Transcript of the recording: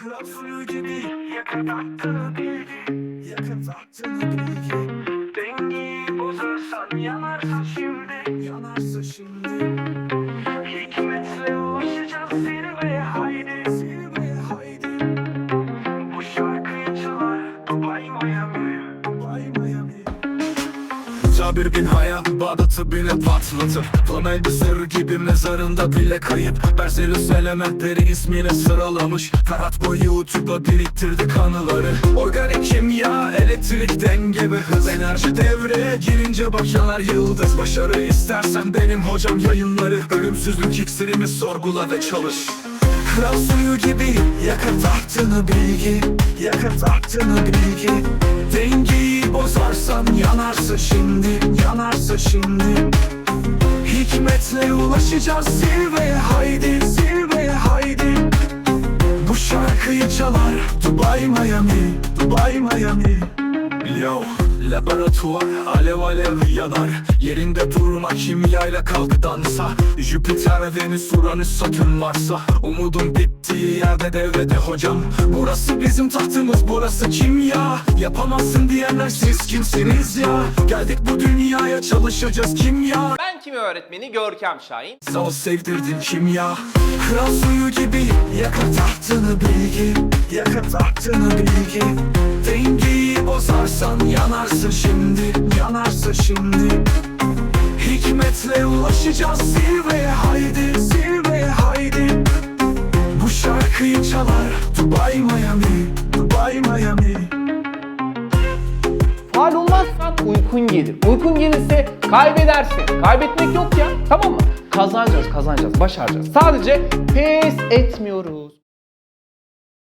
Kral gibi yakın attığını bilgi. Yakın attığını bilgi. Dengeyi bozarsan yanarsın şimdi. Yanarsın şimdi. Hikmetle ulaşacağız zirveye haydi. Zirveye haydi. Bu şarkıyı çalar Dubai Miami. Dubai Miami Cabir bin Hayat Bağdat'ı bile patlatır. Flameldi sarı gibi mezarında bile kayıp. Berzelus elementleri ismine sıralamış. Ferhat bu YouTube'a biriktirdi kanıları. Organik kimya, elektrik denge ve hız. Enerji devreye girince başlar yıldız. Başarı istersen benim hocam yayınları. Ölümsüzlük iksirimi sorgula ve çalış. Kral suyu gibi yakıt attığını bilgi. Yakıt attığını bilgi. Dengeyi yanarsın şimdi Yanarsın şimdi. Hikmetle ulaşacağız zirveye haydi Zirveye haydi. Bu şarkıyı çalar Dubai Miami Dubai Miami. Yo Laboratuvar alev alev yanar Yerinde durma kimyayla kalk dansa. Jüpiter, Venüs, Uranüs, Satürn, Mars'a. Umudun bittiği yerde devrede hocam. Burası bizim tahtımız burası kimya. Yapamazsın diyenler siz kimsiniz ya? Geldik bu dünyaya çalışacağız kimya. Ben kimi öğretmeni? Görkem Şahin. Sağ ol sevdirdin kimya. Kral suyu gibi yakıt attığını bilgi Yakıt attığını bilgi. Dengeyi bozarsan yanarsın şimdi Yanarsın şimdi. Hikmetle ulaşacağız zirveye haydi Zirveye haydi. Bu şarkıyı çalar Dubai Miami Dubai Miami uykun gelir. Uykun gelirse kaybedersin. Kaybetmek yok ya. Tamam mı? Kazanacağız, kazanacağız, başaracağız. Sadece pes etmiyoruz.